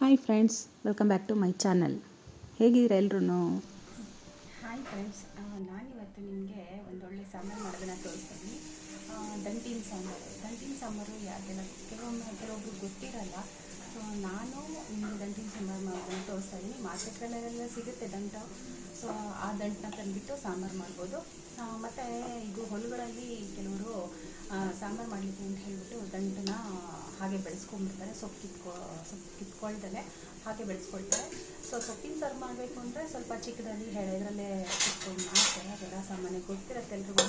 Hi friends welcome back to my channel ಹೇಗಿದ್ರೆ ಎಲ್ಲರೂ hi friends ನಾನಿವತ್ತು ನಿಮಗೆ ಒಂದೊಳ್ಳೆ ಸಾಂಬಾರು ಮಾಡೋದನ್ನು ತೋರಿಸ್ತೀನಿ. ದಂಟಿನ ಸಾಂಬಾರು. ದಂಟಿನ ಸಾಂಬಾರು ಯಾರಿಗೆಲ್ಲ ಕೆಲವೊಮ್ಮೆ ಕೆಲವೊಬ್ರು ಗೊತ್ತಿರಲ್ಲ. ಸೊ ನಾನು ನಿಮಗೆ ದಂಟಿನ ಸಾಂಬಾರು ಮಾಡೋದನ್ನು ತೋರಿಸ್ತಾ ಇದ್ದೀನಿ ಮಾರ್ಕೆಟ್ಗಳಲ್ಲೆಲ್ಲ ಸಿಗುತ್ತೆ ದಂಟ. ಸೊ ಆ ದಂಟನ್ನ ತಂದುಬಿಟ್ಟು ಸಾಂಬಾರು ಮಾಡ್ಬೋದು. ಮತ್ತು ಇದು ಹೊಲಗಳಲ್ಲಿ ಕೆಲವರು ಸಾಂಬಾರು ಮಾಡಲಿಕ್ಕೆ ಅಂತ ಹೇಳ್ಬಿಟ್ಟು ದಂಟನ್ನ ಹಾಗೆ ಬೆಳೆಸ್ಕೊಂಡ್ಬಿಡ್ತಾರೆ. ಸೊಪ್ಪು ಕಿತ್ಕೊ, ಸೊಪ್ಪು ಕಿತ್ಕೊಳ್ತಾನೆ. ಹಾಗೆ ಬೆಳೆಸ್ಕೊಳ್ತಾರೆ. ಸೊ ಸೊಪ್ಪಿನ ಸಾರು ಮಾಡಬೇಕು ಅಂದರೆ ಸ್ವಲ್ಪ ಚಿಕ್ಕದಾಗಿ ಎಳೆದ್ರಲ್ಲೇ ಕಿತ್ಕೊಂಡು ಮಾಡ್ತಾರೆ. ಅದೆಲ್ಲ ಸಾಮಾನ್ಯ ಗೊತ್ತಿರುತ್ತೆ ಎಲ್ರಿಗೂ.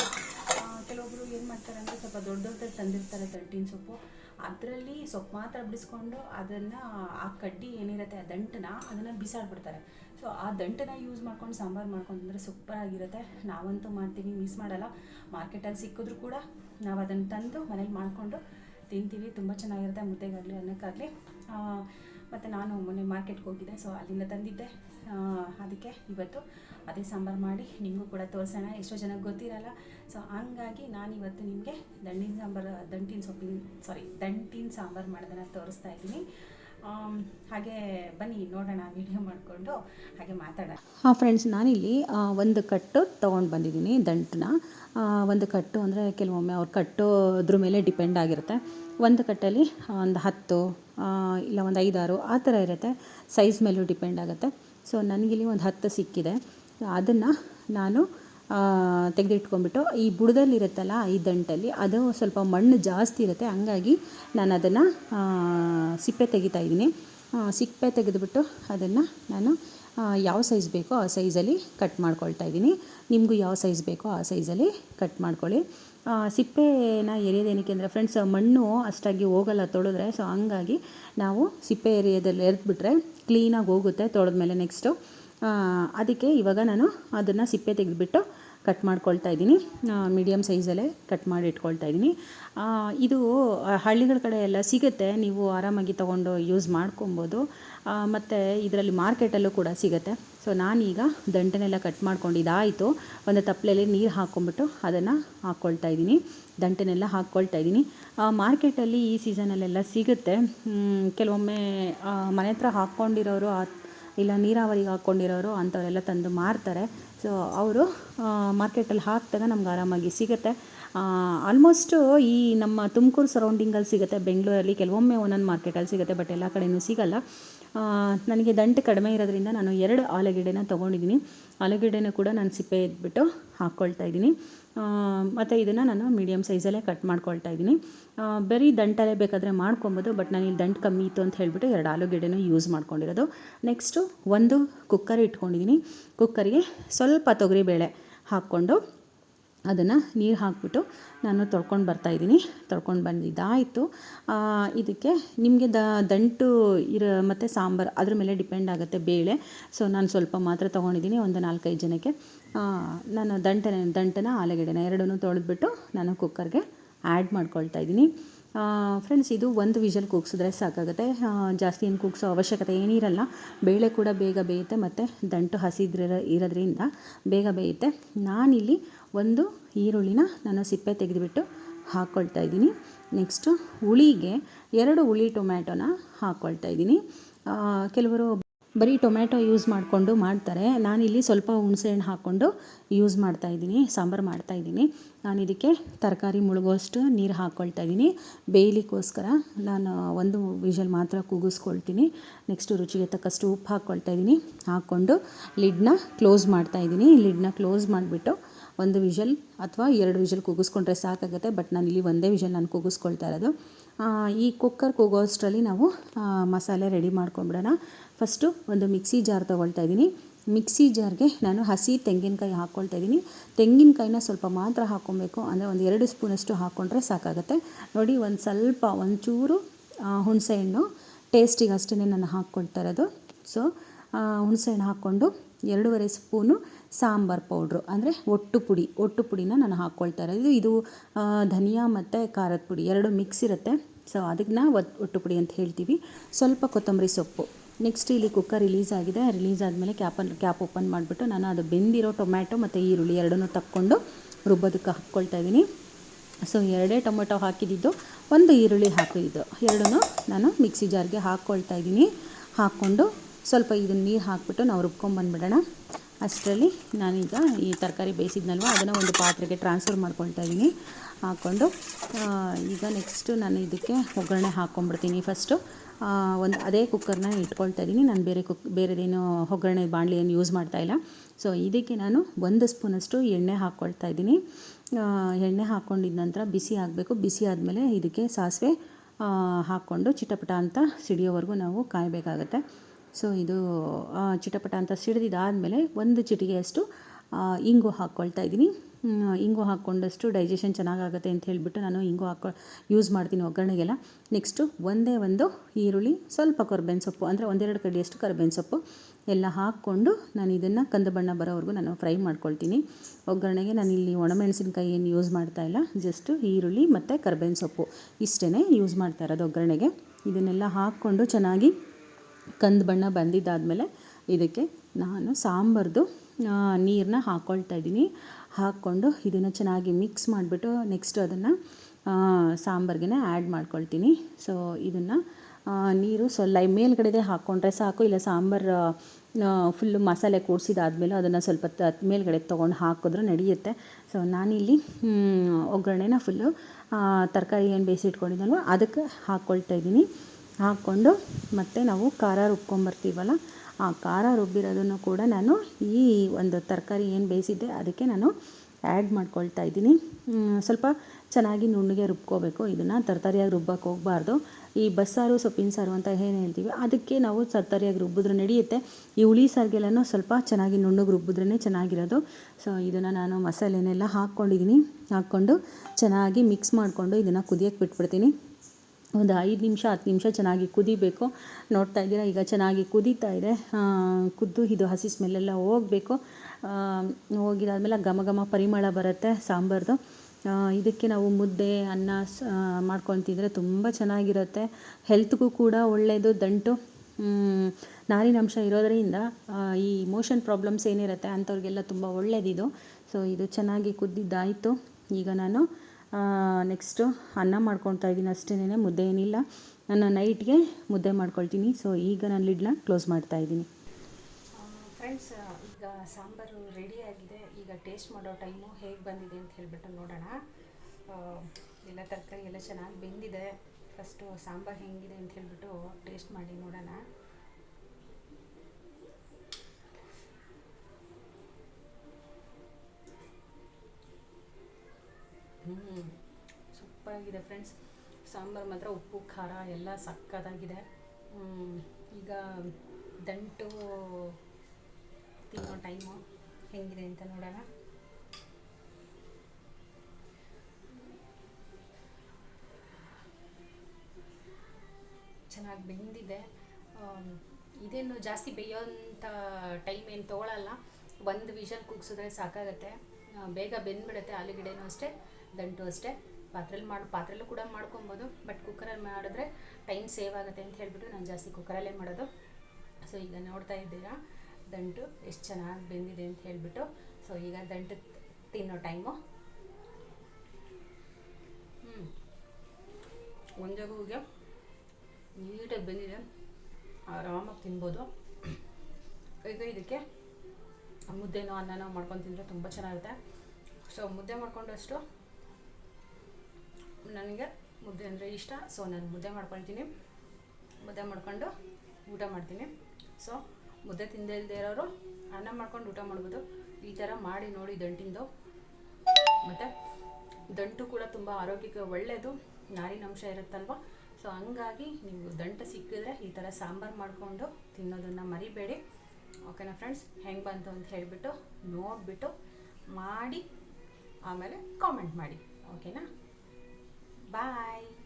ಕೆಲವೊಬ್ಬರು ಏನು ಮಾಡ್ತಾರೆ ಅಂದರೆ ಸ್ವಲ್ಪ ದೊಡ್ಡ ದೊಡ್ಡದಾಗಿ ತಂದಿರ್ತಾರೆ ದಂಟಿನ ಸೊಪ್ಪು. ಅದರಲ್ಲಿ ಸೊಪ್ಪು ಮಾತ್ರ ಬಿಡಿಸ್ಕೊಂಡು ಅದನ್ನು ಆ ಕಡ್ಡಿ ಏನಿರುತ್ತೆ, ಆ ದಂಟನ್ನ ಅದನ್ನು ಬಿಸಾಡ್ಬಿಡ್ತಾರೆ. ಸೊ ಆ ದಂಟನ್ನ ಯೂಸ್ ಮಾಡ್ಕೊಂಡು, ಸಾಂಬಾರು ಮಾಡ್ಕೊಂಡ್ರೆ ಸೂಪರಾಗಿರುತ್ತೆ ನಾವಂತೂ ಮಾಡ್ತೀವಿ ಮಿಸ್ ಮಾಡಲ್ಲ. ಮಾರ್ಕೆಟಲ್ಲಿ ಸಿಕ್ಕಿದ್ರು ಕೂಡ ನಾವು ಅದನ್ನು ತಂದು ಮನೇಲಿ ಮಾಡಿಕೊಂಡು ತಿಂತೀವಿ, ತುಂಬ ಚೆನ್ನಾಗಿರುತ್ತೆ ಮುದ್ದೆಗಾಗಲಿ, ಅನ್ನಕ್ಕಾಗಲಿ. ಮತ್ತು ನಾನು ಮೊನ್ನೆ ಮಾರ್ಕೆಟ್ಗೆ ಹೋಗಿದ್ದೆ, ಸೊ ಅಲ್ಲಿಂದ ತಂದಿದ್ದೆ. ಅದಕ್ಕೆ ಇವತ್ತು ಅದೇ ಸಾಂಬಾರು ಮಾಡಿ ನಿಮಗೂ ಕೂಡ ತೋರಿಸೋಣ. ಎಷ್ಟೋ ಜನಕ್ಕೆ ಗೊತ್ತಿರಲ್ಲ. ಸೊ ಹಂಗಾಗಿ ನಾನು ಇವತ್ತು ನಿಮಗೆ ದಂಡಿನ ಸಾಂಬಾರು, ದಂಟಿನ ಸೊಪ್ಪಿನ ಸಾರಿ ದಂಟಿನ ಸಾಂಬಾರು ಮಾಡೋದನ್ನು ತೋರಿಸ್ತಾ ಇದ್ದೀನಿ. ಹಾಗೆ ಬನ್ನಿ, ನೋಡೋಣ ವಿಡಿಯೋ ಮಾಡಿಕೊಂಡು ಹಾಗೆ ಮಾತಾಡೋಣ. ಹಾಂ ಫ್ರೆಂಡ್ಸ್ ನಾನಿಲ್ಲಿ ಒಂದು ಕಟ್ಟು ತೊಗೊಂಡು ಬಂದಿದ್ದೀನಿ ದಂಟನ್ನ ಒಂದು ಕಟ್ಟು ಅಂದರೆ ಕೆಲವೊಮ್ಮೆ ಅವ್ರು ಕಟ್ಟೋದ್ರ ಮೇಲೆ ಡಿಪೆಂಡ್ ಆಗಿರುತ್ತೆ. ಒಂದು ಕಟ್ಟಲ್ಲಿ ಒಂದು ಹತ್ತು ಇಲ್ಲ ಒಂದು ಐದಾರು, ಆ ಥರ ಇರುತ್ತೆ. ಸೈಜ್ ಮೇಲೂ ಡಿಪೆಂಡ್ ಆಗುತ್ತೆ. ಸೊ, ನನಗಿಲ್ಲಿ ಒಂದು ಹತ್ತು ಸಿಕ್ಕಿದೆ. ಅದನ್ನು ನಾನು ತೆಗೆದಿಟ್ಕೊಂಡ್ಬಿಟ್ಟು ಈ ಬುಡದಲ್ಲಿರುತ್ತಲ್ಲ ಈ ದಂಟಲ್ಲಿ ಅದು ಸ್ವಲ್ಪ ಮಣ್ಣು ಜಾಸ್ತಿ ಇರುತ್ತೆ. ಹಂಗಾಗಿ ನಾನು ಅದನ್ನು ಸಿಪ್ಪೆ ತೆಗಿತಾ ಇದ್ದೀನಿ. ಸಿಪ್ಪೆ ತೆಗೆದುಬಿಟ್ಟು ಅದನ್ನು ನಾನು ಯಾವ ಸೈಜ್ ಬೇಕೋ ಆ ಸೈಜಲ್ಲಿ ಕಟ್ ಮಾಡ್ಕೊಳ್ತಾ ಇದ್ದೀನಿ. ನಿಮಗೂ ಯಾವ ಸೈಜ್ ಬೇಕೋ ಆ ಸೈಜಲ್ಲಿ ಕಟ್ ಮಾಡ್ಕೊಳ್ಳಿ. ಸಿಪ್ಪೆನ ಎರಿಯೋದೇನಕ್ಕೆ ಅಂದರೆ ಫ್ರೆಂಡ್ಸ್ ಮಣ್ಣು ಅಷ್ಟಾಗಿ ಹೋಗಲ್ಲ ತೊಳೆದ್ರೆ ಸೊ ಹಂಗಾಗಿ ನಾವು ಸಿಪ್ಪೆ ಏರಿಯಾದಲ್ಲಿ ಎರೆದ್ಬಿಟ್ರೆ ಕ್ಲೀನಾಗಿ ಹೋಗುತ್ತೆ ತೊಳೆದ್ಮೇಲೆ ನೆಕ್ಸ್ಟು ಅದಕ್ಕೆ ಇವಾಗ ನಾನು ಅದನ್ನು ಸಿಪ್ಪೆ ತೆಗೆದುಬಿಟ್ಟು ಕಟ್ ಮಾಡ್ಕೊಳ್ತಾ ಇದ್ದೀನಿ. ಮೀಡಿಯಮ್ ಸೈಜಲ್ಲೇ ಕಟ್ ಮಾಡಿ ಇಟ್ಕೊಳ್ತಾ ಇದ್ದೀನಿ. ಇದು ಹಳ್ಳಿಗಳ ಕಡೆ ಎಲ್ಲ ಸಿಗುತ್ತೆ. ನೀವು ಆರಾಮಾಗಿ ತೊಗೊಂಡು ಯೂಸ್ ಮಾಡ್ಕೊಬೋದು. ಮತ್ತು ಇದರಲ್ಲಿ ಮಾರ್ಕೆಟಲ್ಲೂ ಕೂಡ ಸಿಗುತ್ತೆ. ಸೊ ನಾನೀಗ ದಂಟನೆಲ್ಲ ಕಟ್ ಮಾಡ್ಕೊಂಡು ಇದಾಯಿತು. ಒಂದು ತಪ್ಪಲೆಯಲ್ಲಿ ನೀರು ಹಾಕ್ಕೊಂಬಿಟ್ಟು ಅದನ್ನು ಹಾಕ್ಕೊಳ್ತಾ ಇದ್ದೀನಿ. ದಂಟನೆಲ್ಲ ಹಾಕ್ಕೊಳ್ತಾ ಇದ್ದೀನಿ. ಮಾರ್ಕೆಟಲ್ಲಿ ಈ ಸೀಸನಲ್ಲೆಲ್ಲ ಸಿಗುತ್ತೆ. ಕೆಲವೊಮ್ಮೆ ಮನೆ ಹತ್ರ ಹಾಕ್ಕೊಂಡಿರೋರು ಆ ಇಲ್ಲ ನೀರಾವರಿಗೆ ಹಾಕ್ಕೊಂಡಿರೋರು ಅಂಥವರೆಲ್ಲ ತಂದು ಮಾರ್ತಾರೆ. ಸೊ ಅವರು ಮಾರ್ಕೆಟಲ್ಲಿ ಹಾಕಿದಾಗ ನಮ್ಗೆ ಆರಾಮಾಗಿ ಸಿಗುತ್ತೆ. ಆಲ್ಮೋಸ್ಟು ಈ ನಮ್ಮ ತುಮಕೂರು ಸರೌಂಡಿಂಗಲ್ಲಿ ಸಿಗುತ್ತೆ. ಬೆಂಗಳೂರಲ್ಲಿ ಕೆಲವೊಮ್ಮೆ ಒಂದೊಂದು ಮಾರ್ಕೆಟಲ್ಲಿ ಸಿಗುತ್ತೆ ಬಟ್ ಎಲ್ಲ ಕಡೆಯೂ ಸಿಗಲ್ಲ. ನನಗೆ ದಂಟು ಕಡಿಮೆ ಇರೋದ್ರಿಂದ ನಾನು ಎರಡು ಆಲೂಗೆಡ್ಡೆನ ತೊಗೊಂಡಿದ್ದೀನಿ. ಆಲೂಗೆಡ್ಡೆನ ಕೂಡ ನಾನು ಸಿಪ್ಪೆ ಎದ್ಬಿಟ್ಟು ಹಾಕ್ಕೊಳ್ತಾ ಇದ್ದೀನಿ. ಮತ್ತು ಇದನ್ನು ನಾನು ಮೀಡಿಯಮ್ ಸೈಜಲ್ಲೇ ಕಟ್ ಮಾಡ್ಕೊಳ್ತಾ ಇದ್ದೀನಿ. ಬರೀ ದಂಟಲ್ಲೇ ಬೇಕಾದರೆ ಮಾಡ್ಕೊಬೋದು ಬಟ್ ನಾನು ಇಲ್ಲಿ ದಂಟು ಕಮ್ಮಿ ಇತ್ತು ಅಂತ ಹೇಳಿಬಿಟ್ಟು ಎರಡು ಆಲೂಗೆಡ್ಡೆನೂ ಯೂಸ್ ಮಾಡ್ಕೊಂಡಿರೋದು. ನೆಕ್ಸ್ಟು ಒಂದು ಕುಕ್ಕರ್ ಇಟ್ಕೊಂಡಿದ್ದೀನಿ. ಕುಕ್ಕರಿಗೆ ಸ್ವಲ್ಪ ತೊಗರಿಬೇಳೆ ಹಾಕ್ಕೊಂಡು ಅದನ್ನು ನೀರು ಹಾಕ್ಬಿಟ್ಟು ನಾನು ತೊಳ್ಕೊಂಡು ಬರ್ತಾಯಿದ್ದೀನಿ ತೊಳ್ಕೊಂಡು ಬಂದಿದ್ದಾಯಿತು. ಇದಕ್ಕೆ ನಿಮಗೆ ದ, ದಂಟು ಇರೋ, ಮತ್ತು ಸಾಂಬಾರು ಅದ್ರ ಮೇಲೆ ಡಿಪೆಂಡ್ ಆಗುತ್ತೆ ಬೇಳೆ. ಸೊ, ನಾನು ಸ್ವಲ್ಪ ಮಾತ್ರ ತೊಗೊಂಡಿದ್ದೀನಿ, ಒಂದು ನಾಲ್ಕೈದು ಜನಕ್ಕೆ. ನಾನು ದಂಟನ ದಂಟನ ಆಲೂಗೆಡ್ಡೆನ ಎರಡನ್ನೂ ತೊಳೆದ್ಬಿಟ್ಟು ನಾನು ಕುಕ್ಕರ್ಗೆ ಆ್ಯಡ್ ಮಾಡ್ಕೊಳ್ತಾ ಇದ್ದೀನಿ. ಫ್ರೆಂಡ್ಸ್ ಇದು ಒಂದು ವಿಷಲ್ ಕೂಗಿಸಿದ್ರೆ ಸಾಕಾಗುತ್ತೆ. ಜಾಸ್ತಿ ಏನು ಕೂಗಿಸೋ ಅವಶ್ಯಕತೆ ಏನಿರಲ್ಲ. ಬೇಳೆ ಕೂಡ ಬೇಗ ಬೇಯುತ್ತೆ ಮತ್ತು ದಂಟು ಹಸಿದ್ರ ಇರೋದ್ರಿಂದ ಬೇಗ ಬೇಯುತ್ತೆ. ನಾನಿಲ್ಲಿ ಒಂದು ಈರುಳ್ಳಿನ ನಾನು ಸಿಪ್ಪೆ ತೆಗೆದುಬಿಟ್ಟು ಹಾಕ್ಕೊಳ್ತಾ ಇದ್ದೀನಿ. ನೆಕ್ಸ್ಟು ಹುಳಿಗೆ ಎರಡು ಹುಳಿ ಟೊಮ್ಯಾಟೊನ ಹಾಕ್ಕೊಳ್ತಾ ಇದ್ದೀನಿ. ಕೆಲವರು ಬರೀ ಟೊಮ್ಯಾಟೊ ಯೂಸ್ ಮಾಡಿಕೊಂಡು ಮಾಡ್ತಾರೆ. ನಾನಿಲ್ಲಿ ಸ್ವಲ್ಪ ಹುಣಸೆಹಣ್ಣು ಹಾಕ್ಕೊಂಡು ಯೂಸ್ ಮಾಡ್ತಾ ಇದ್ದೀನಿ, ಸಾಂಬಾರು ಮಾಡ್ತಾ ಇದ್ದೀನಿ. ನಾನು ಇದಕ್ಕೆ ತರಕಾರಿ ಮುಳುಗೋಷ್ಟು ನೀರು ಹಾಕ್ಕೊಳ್ತಾ ಇದ್ದೀನಿ. ಬೇಯಲಿಕ್ಕೋಸ್ಕರ ನಾನು ಒಂದು ವಿಷಲ್ ಮಾತ್ರ ಕೂಗಿಸ್ಕೊಳ್ತೀನಿ. ನೆಕ್ಸ್ಟು ರುಚಿಗೆ ತಕ್ಕಷ್ಟು ಉಪ್ಪು ಹಾಕ್ಕೊಳ್ತಾ ಇದ್ದೀನಿ. ಹಾಕ್ಕೊಂಡು ಲಿಡ್ನ ಕ್ಲೋಸ್ ಮಾಡ್ತಾ ಇದ್ದೀನಿ. ಲಿಡ್ನ ಕ್ಲೋಸ್ ಮಾಡಿಬಿಟ್ಟು ಒಂದು ವಿಷಲ್ ಅಥವಾ ಎರಡು ವಿಷಲ್ ಕೂಗಿಸ್ಕೊಂಡ್ರೆ ಸಾಕಾಗುತ್ತೆ, ಬಟ್ ನಾನು ಇಲ್ಲಿ ಒಂದೇ ವಿಷಲ್ ನಾನು ಕೂಗಿಸ್ಕೊಳ್ತಾ ಇರೋದು. ಈ ಕುಕ್ಕರ್ ಕೂಗೋ ಅಷ್ಟರಲ್ಲಿ ನಾವು ಮಸಾಲೆ ರೆಡಿ ಮಾಡ್ಕೊಂಬಿಡೋಣ ಫಸ್ಟು ಒಂದು ಮಿಕ್ಸಿ ಜಾರ್ ತೊಗೊಳ್ತಾ ಇದ್ದೀನಿ. ಮಿಕ್ಸಿ ಜಾರ್ಗೆ ನಾನು ಹಸಿ ತೆಂಗಿನಕಾಯಿ ಹಾಕ್ಕೊಳ್ತಾ ಇದ್ದೀನಿ. ತೆಂಗಿನಕಾಯಿನ ಸ್ವಲ್ಪ ಮಾತ್ರ ಹಾಕ್ಕೊಬೇಕು ಅಂದರೆ ಒಂದು ಎರಡು ಸ್ಪೂನಷ್ಟು ಹಾಕ್ಕೊಂಡ್ರೆ ಸಾಕಾಗುತ್ತೆ. ನೋಡಿ, ಒಂದು ಸ್ವಲ್ಪ, ಒಂಚೂರು ಹುಣಸೆ ಹುಣಸೆಹಣ್ಣು ಟೇಸ್ಟಿಗೆ ಅಷ್ಟೇ ನಾನು ಹಾಕ್ಕೊಳ್ತಾ ಇರೋದು. ಸೊ ಹುಣಸೆಹಣ್ಣು ಹಾಕ್ಕೊಂಡು ಎರಡೂವರೆ ಸ್ಪೂನು ಸಾಂಬಾರು ಪೌಡ್ರು, ಅಂದರೆ ಒಟ್ಟು ಪುಡಿ, ಒಟ್ಟು ಪುಡಿನ ನಾನು ಹಾಕ್ಕೊಳ್ತಾ ಇರೋದು. ಇದು ಧನಿಯಾ ಮತ್ತು ಖಾರದ ಪುಡಿ, ಎರಡು ಮಿಕ್ಸ್ ಇರುತ್ತೆ. ಸೊ ಅದಕ್ಕೆ ಒತ್ ಒಟ್ಟು ಪುಡಿ ಅಂತ ಹೇಳ್ತೀವಿ. ಸ್ವಲ್ಪ ಕೊತ್ತಂಬರಿ ಸೊಪ್ಪು. ನೆಕ್ಸ್ಟ್ ಇಲ್ಲಿ ಕುಕ್ಕರ್ ರಿಲೀಸ್ ಆಗಿದೆ. ರಿಲೀಸ್ ಆದಮೇಲೆ ಕ್ಯಾಪನ್ ಕ್ಯಾಪ್ ಓಪನ್ ಮಾಡಿಬಿಟ್ಟು ನಾನು ಅದು ಬೆಂದಿರೋ ಟೊಮ್ಯಾಟೊ ಮತ್ತು ಈರುಳ್ಳಿ ಎರಡನ್ನೂ ತಕ್ಕೊಂಡು ರುಬ್ಬೋದಕ್ಕೆ ಹಾಕ್ಕೊಳ್ತಾ ಇದ್ದೀನಿ. ಸೊ ಎರಡೇ ಟೊಮೆಟೊ ಹಾಕಿದ್ದು, ಒಂದು ಈರುಳ್ಳಿ ಹಾಕಿದ್ದು. ಎರಡನ್ನೂ ನಾನು ಮಿಕ್ಸಿ ಜಾರ್ಗೆ ಹಾಕ್ಕೊಳ್ತಾ ಇದ್ದೀನಿ. ಹಾಕ್ಕೊಂಡು ಸ್ವಲ್ಪ ಇದನ್ನು ನೀರು ಹಾಕ್ಬಿಟ್ಟು ನಾವು ರುಬ್ಕೊಂಬಂದ್ಬಿಡೋಣ ಅಷ್ಟರಲ್ಲಿ ನಾನೀಗ ಈ ತರಕಾರಿ ಬೇಯಿಸಿದ್ನಲ್ವ? ಅದನ್ನು ಒಂದು ಪಾತ್ರೆಗೆ ಟ್ರಾನ್ಸ್ಫರ್ ಮಾಡ್ಕೊಳ್ತಾ ಇದ್ದೀನಿ ಹಾಕ್ಕೊಂಡು ಈಗ ನೆಕ್ಸ್ಟು ನಾನು ಇದಕ್ಕೆ ಒಗ್ಗರಣೆ ಹಾಕ್ಕೊಂಬಿಡ್ತೀನಿ ಫಸ್ಟು ಒಂದು ಅದೇ ಕುಕ್ಕರ್ನ ಇಟ್ಕೊಳ್ತಾ ಇದ್ದೀನಿ ನಾನು ಬೇರೆ ಕುಕ್ ಬೇರೆದೇನು ಒಗ್ಗರಣೆ ಏನು ಯೂಸ್ ಮಾಡ್ತಾ ಇಲ್ಲ. ಸೊ ಇದಕ್ಕೆ ನಾನು ಒಂದು ಸ್ಪೂನಷ್ಟು ಎಣ್ಣೆ ಹಾಕ್ಕೊಳ್ತಾ ಇದ್ದೀನಿ ಎಣ್ಣೆ ಹಾಕ್ಕೊಂಡಿದ್ದ ನಂತರ ಬಿಸಿ ಆಗಬೇಕು. ಬಿಸಿ ಆದಮೇಲೆ ಇದಕ್ಕೆ ಸಾಸಿವೆ ಹಾಕ್ಕೊಂಡು ಚಿಟಪಟ ಅಂತ ಸಿಡಿಯೋವರೆಗೂ ನಾವು ಕಾಯಬೇಕಾಗತ್ತೆ. ಸೊ ಇದು ಚಿಟಪಟ ಅಂತ ಸಿಡಿದಿದ್ದಾದಮೇಲೆ ಒಂದು ಚಿಟಿಗೆಯಷ್ಟು ಇಂಗು ಹಾಕ್ಕೊಳ್ತಾ ಇದ್ದೀನಿ. ಇಂಗು ಹಾಕ್ಕೊಂಡಷ್ಟು ಡೈಜೆಷನ್ ಚೆನ್ನಾಗಾಗುತ್ತೆ ಅಂತ ಹೇಳಿಬಿಟ್ಟು ನಾನು ಇಂಗು ಹಾಕೊ ಯೂಸ್ ಮಾಡ್ತೀನಿ ಒಗ್ಗರಣೆಗೆಲ್ಲ. ನೆಕ್ಸ್ಟು ಒಂದೇ ಒಂದು ಈರುಳ್ಳಿ, ಸ್ವಲ್ಪ ಕರ್ಬೇವಿನ ಸೊಪ್ಪು, ಅಂದರೆ ಒಂದೆರಡು ಕಡಿಯಷ್ಟು ಕರ್ಬೇವಿನ ಸೊಪ್ಪು ಎಲ್ಲ ಹಾಕ್ಕೊಂಡು ನಾನು ಇದನ್ನು ಕಂದು ಬಣ್ಣ ಬರೋವರೆಗೂ ನಾನು ಫ್ರೈ ಮಾಡ್ಕೊಳ್ತೀನಿ. ಒಗ್ಗರಣೆಗೆ ನಾನು ಇಲ್ಲಿ ಒಣಮೆಣಸಿನ್ಕಾಯಿ ಏನು ಯೂಸ್ ಮಾಡ್ತಾ ಇಲ್ಲ ಜಸ್ಟು ಈರುಳ್ಳಿ ಮತ್ತು ಕರ್ಬೇವಿನ ಸೊಪ್ಪು ಇಷ್ಟೇ ಯೂಸ್ ಮಾಡ್ತಾ ಇರೋದು ಒಗ್ಗರಣೆಗೆ. ಇದನ್ನೆಲ್ಲ ಹಾಕ್ಕೊಂಡು ಚೆನ್ನಾಗಿ ಕಂದು ಬಣ್ಣ ಬಂದಿದ್ದಾದಮೇಲೆ ಇದಕ್ಕೆ ನಾನು ಸಾಂಬಾರ್ದು ನೀರನ್ನ ಹಾಕ್ಕೊಳ್ತಾ ಇದ್ದೀನಿ. ಹಾಕ್ಕೊಂಡು ಇದನ್ನು ಚೆನ್ನಾಗಿ ಮಿಕ್ಸ್ ಮಾಡಿಬಿಟ್ಟು ನೆಕ್ಸ್ಟ್ ಅದನ್ನು ಸಾಂಬಾರ್ಗೆ ಆ್ಯಡ್ ಮಾಡ್ಕೊಳ್ತೀನಿ. ಸೊ ಇದನ್ನು ನೀರು ಸ್ವಲ್ಪ ಮೇಲ್ಗಡೆದೇ ಹಾಕ್ಕೊಂಡ್ರೆ ಸಾಕು. ಇಲ್ಲ ಸಾಂಬಾರು ಫುಲ್ಲು ಮಸಾಲೆ ಕೂಡಿಸಿದಾದ್ಮೇಲೆ ಅದನ್ನು ಸ್ವಲ್ಪ ತ, ಮೇಲ್ಗಡೆ ತೊಗೊಂಡು ಹಾಕಿದ್ರೆ ನಡೆಯುತ್ತೆ. ಸೊ ನಾನಿಲ್ಲಿ ಒಗ್ಗರಣೆನ ಫುಲ್ಲು ತರಕಾರಿ ಏನು ಬೇಯಿಸಿಟ್ಕೊಂಡಿದ್ದಲ್ವ ಅದಕ್ಕೆ ಹಾಕ್ಕೊಳ್ತಾ ಇದ್ದೀನಿ. ಹಾಕ್ಕೊಂಡು ಮತ್ತು ನಾವು ಖಾರ ರುಬ್ಕೊಂಬರ್ತೀವಲ್ಲ, ಆ ಖಾರ ರುಬ್ಬಿರೋದನ್ನು ಕೂಡ ನಾನು ಈ ಒಂದು ತರಕಾರಿ ಏನು ಬೇಯಿಸಿದ್ದೆ ಅದಕ್ಕೆ ನಾನು ಆ್ಯಡ್ ಮಾಡ್ಕೊಳ್ತಾ ಇದ್ದೀನಿ. ಸ್ವಲ್ಪ ಚೆನ್ನಾಗಿ ನುಣ್ಣಗೆ ರುಬ್ಕೋಬೇಕು. ಇದನ್ನು ತರತರಿಯಾಗಿ ರುಬ್ಬಕ್ಕೆ ಹೋಗಬಾರ್ದು. ಈ ಬಸ್ಸಾರು, ಸೊಪ್ಪಿನ ಸಾರು ಅಂತ ಏನು ಹೇಳ್ತೀವಿ, ಅದಕ್ಕೆ ನಾವು ತರ್ತರಿಯಾಗಿ ರುಬ್ಬಿದ್ರೆ ನಡೆಯುತ್ತೆ. ಈ ಹುಳಿ ಸಾರಿಗೆಲ್ಲನೂ ಸ್ವಲ್ಪ ಚೆನ್ನಾಗಿ ನುಣ್ಣಗೆ ರುಬ್ಬಿದ್ರೇ ಚೆನ್ನಾಗಿರೋದು. ಸೊ ಇದನ್ನು ನಾನು ಮಸಾಲೆನೆಲ್ಲ ಹಾಕ್ಕೊಂಡಿದ್ದೀನಿ. ಹಾಕ್ಕೊಂಡು ಚೆನ್ನಾಗಿ ಮಿಕ್ಸ್ ಮಾಡಿಕೊಂಡು ಇದನ್ನು ಕುದಿಯೋಕ್ಕೆ ಬಿಟ್ಬಿಡ್ತೀನಿ. ಒಂದು ಐದು ನಿಮಿಷ, ಹತ್ತು ನಿಮಿಷ ಚೆನ್ನಾಗಿ ಕುದಿಬೇಕು. ನೋಡ್ತಾ ಇದ್ದೀರಾ, ಈಗ ಚೆನ್ನಾಗಿ ಕುದೀತಾ ಇದೆ. ಕುದ್ದು ಇದು ಹಸಿ ಸ್ಮೆಲ್ಲೆಲ್ಲ ಹೋಗಬೇಕು. ಹೋಗಿದಾದ್ಮೇಲೆ ಘಮ ಘಮ ಪರಿಮಳ ಬರುತ್ತೆ ಸಾಂಬಾರ್ದು. ಇದಕ್ಕೆ ನಾವು ಮುದ್ದೆ, ಅನ್ನ ಮಾಡ್ಕೊತಿದ್ರೆ ತುಂಬ ಚೆನ್ನಾಗಿರುತ್ತೆ. ಹೆಲ್ತ್ಗೂ ಕೂಡ ಒಳ್ಳೆಯದು ದಂಟು. ನಾರಿನಂಶ ಇರೋದರಿಂದ ಈ ಮೋಷನ್ ಪ್ರಾಬ್ಲಮ್ಸ್ ಏನಿರುತ್ತೆ ಅಂಥವ್ರಿಗೆಲ್ಲ ತುಂಬ ಒಳ್ಳೆಯದಿದು ಸೊ ಇದು ಚೆನ್ನಾಗಿ ಕುದ್ದಿದ್ದಾಯಿತು. ಈಗ ನಾನು ನೆಕ್ಸ್ಟು ಅನ್ನ ಮಾಡ್ಕೊಳ್ತಾ ಇದ್ದೀನಿ ಅಷ್ಟೇನೆ ಮುದ್ದೆ ಏನಿಲ್ಲ. ನಾನು ನೈಟ್ಗೆ ಮುದ್ದೆ ಮಾಡ್ಕೊಳ್ತೀನಿ. ಸೊ ಈಗ ನಾನು ಲಿಡ್ನ ಕ್ಲೋಸ್ ಮಾಡ್ತಾ ಇದ್ದೀನಿ ಫ್ರೆಂಡ್ಸ್ ಈಗ ಸಾಂಬಾರು ಆಗಿದೆ. ಈಗ ಟೇಸ್ಟ್ ಮಾಡೋ ಟೈಮು ಹೇಗೆ ಬಂದಿದೆ ಅಂತ ಹೇಳಿಬಿಟ್ಟು ನೋಡೋಣ. ಎಲ್ಲ ತರಕಾರಿ ಎಲ್ಲ ಚೆನ್ನಾಗಿ ಬೆಂದಿದೆ. ಫಸ್ಟು ಸಾಂಬಾರು ಹೆಂಗಿದೆ ಅಂತ ಹೇಳಿಬಿಟ್ಟು ಟೇಸ್ಟ್ ಮಾಡಿ ನೋಡೋಣ ಹ್ಞೂ ಸೂಪರಾಗಿದೆ ಫ್ರೆಂಡ್ಸ್ ಸಾಂಬಾರು ಮಾತ್ರ ಉಪ್ಪು, ಖಾರ ಎಲ್ಲ ಸಕ್ಕತ್ತಾಗಿದೆ. ಈಗ ದಂಟು ತಿನ್ನೋ ಟೈಮು ಹೆಂಗಿದೆ ಅಂತ ನೋಡೋಣ. ಚೆನ್ನಾಗಿ ಬೆಂದಿದೆ. ಇದೇನು ಜಾಸ್ತಿ ಬೇಯೋಂಥ ಟೈಮ್ ಏನು ತೊಗೊಳಲ್ಲ. ಒಂದು ವಿಷಲ್ ಕುಗ್ಸಿದ್ರೆ ಸಾಕಾಗತ್ತೆ. ಬೇಗ ಬೆಂದ್ಬಿಡುತ್ತೆ, ಆಲೂಗಡ್ಡೆನೂ ಅಷ್ಟೇ, ದಂಟು ಅಷ್ಟೇ. ಪಾತ್ರೆಲಿ ಮಾಡಿ ಪಾತ್ರೆಲ್ಲೂ ಕೂಡ ಮಾಡ್ಕೊಬೋದು ಬಟ್ ಕುಕ್ಕರಲ್ಲಿ ಮಾಡಿದ್ರೆ ಟೈಮ್ ಸೇವ್ ಆಗುತ್ತೆ ಅಂತ ಹೇಳಿಬಿಟ್ಟು ನಾನು ಜಾಸ್ತಿ ಕುಕ್ಕರಲ್ಲೇ ಮಾಡೋದು. ಸೊ ಈಗ ನೋಡ್ತಾ ಇದ್ದೀರಾ, ದಂಟು ಎಷ್ಟು ಚೆನ್ನಾಗಿ ಬೆಂದಿದೆ ಅಂತ ಹೇಳಿಬಿಟ್ಟು. ಸೊ ಈಗ ದಂಟು ತಿನ್ನೋ ಟೈಮು ಹ್ಞೂ ಒಂದಾಗುಗೆ ನೀಟಾಗಿ ಬೆಂದಿದೆ. ಆರಾಮಾಗಿ ತಿನ್ಬೋದು. ಈಗ ಇದಕ್ಕೆ ಮುದ್ದೆನೋ ಅನ್ನನೋ ಮಾಡ್ಕೊಂಡು ತಿಂದರೆ ತುಂಬ ಚೆನ್ನಾಗಿರುತ್ತೆ ಸೊ ಮುದ್ದೆ ಮಾಡ್ಕೊಂಡಷ್ಟು ನನಗೆ ಮುದ್ದೆ ಅಂದರೆ ಇಷ್ಟ. ಸೊ ನಾನು ಮುದ್ದೆ ಮಾಡ್ಕೊಳ್ತೀನಿ. ಮುದ್ದೆ ಮಾಡ್ಕೊಂಡು ಊಟ ಮಾಡ್ತೀನಿ. ಸೊ ಮುದ್ದೆ ತಿಂದೇ ಇಲ್ಲದೆ ಇರೋರು ಅನ್ನ ಮಾಡ್ಕೊಂಡು ಊಟ ಮಾಡ್ಬೋದು. ಈ ಥರ ಮಾಡಿ ನೋಡಿ ದಂಟಿಂದು. ಮತ್ತು ದಂಟು ಕೂಡ ತುಂಬ ಆರೋಗ್ಯಕ್ಕೆ ಒಳ್ಳೆಯದು ನಾರಿನಂಶ ಇರುತ್ತಲ್ವ? ಸೊ ಹಂಗಾಗಿ ನೀವು ದಂಟು ಸಿಕ್ಕಿದ್ರೆ ಈ ಥರ ಸಾಂಬಾರು ಮಾಡಿಕೊಂಡು ತಿನ್ನೋದನ್ನು ಮರಿಬೇಡಿ. ಓಕೆನಾ ಫ್ರೆಂಡ್ಸ್ ಹೆಂಗೆ ಬಂತು ಅಂತ ಹೇಳಿಬಿಟ್ಟು ನೋಡಿಬಿಟ್ಟು ಮಾಡಿ ಆಮೇಲೆ ಕಾಮೆಂಟ್ ಮಾಡಿ. ಓಕೆನಾ Bye.